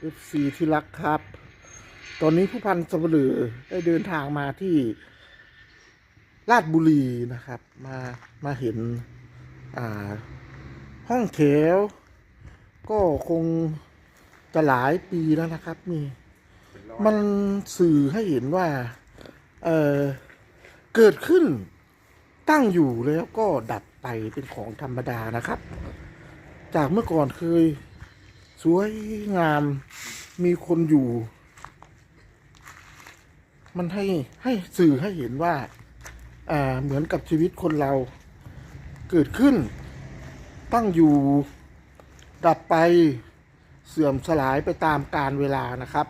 เอฟซีที่รักครับ ตอนนี้ผู้พันสบลือได้เดินทางมาที่ลาดบุรีนะครับ มามาเห็นอ่าห้องแถวก็คงจะหลายปีแล้วนะครับนี่มันสื่อให้เห็นว่าเออเกิดขึ้นตั้งอยู่แล้วก็ดับไปเป็นของธรรมดานะครับ จากเมื่อก่อนเคย สวยงาม มีคนอยู่ มันให้ให้สื่อให้เห็นว่า อ่า เหมือนกับชีวิตคนเรา เกิดขึ้น ตั้งอยู่ ดับไป เสื่อมสลายไปตามกาลเวลานะครับ